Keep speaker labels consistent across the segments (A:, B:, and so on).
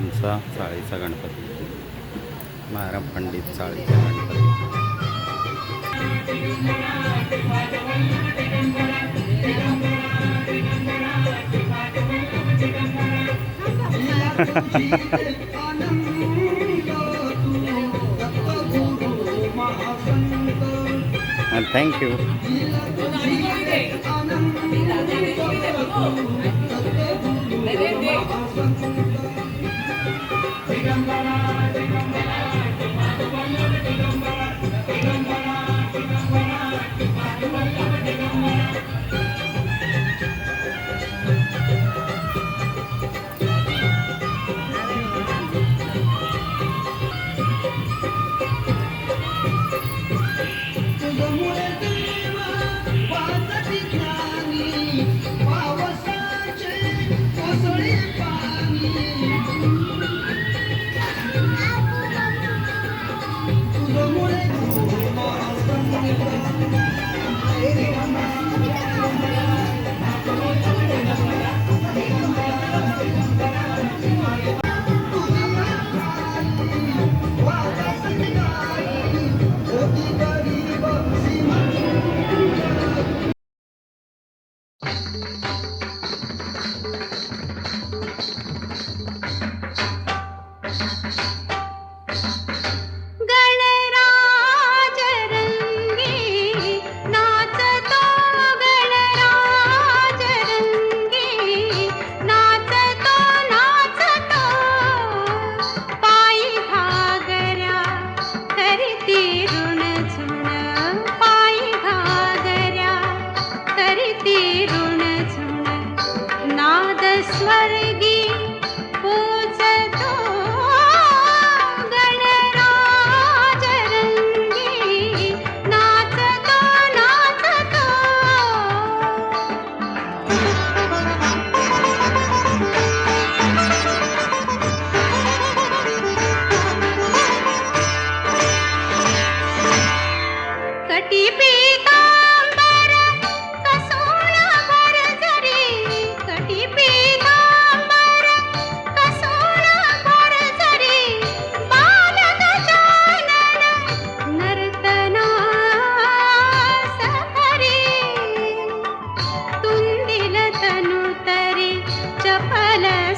A: आमचा चाळीचा गणपती महाराम पंडित चाळीचा गणपती थँक्यू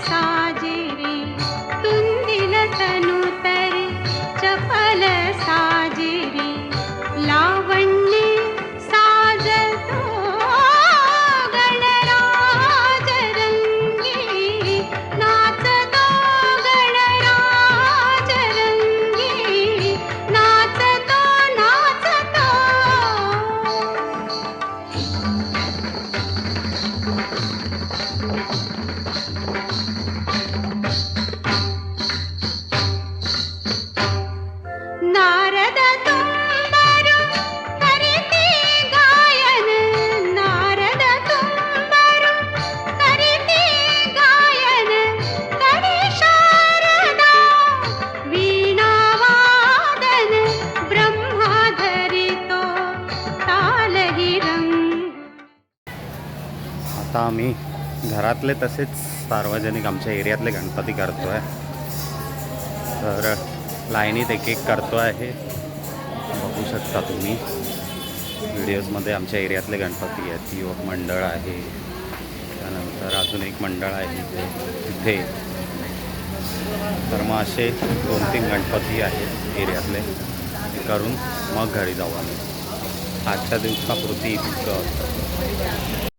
A: सा आम्ही घरातले तसेच सार्वजनिक आमच्या एरियातले गणपती करतो आहे तर लाईनीत एक एक करतो आहे. बघू शकता तुम्ही. व्हिडिओजमध्ये आमच्या एरियातले गणपती आहेत. युवक मंडळ आहे. त्यानंतर अजून एक मंडळ आहे तिथे तर मग असे दोन तीन गणपती आहेत एरियातले. ते करून मग घरी जाऊ आम्ही. आजच्या दिवसापुरती इतकं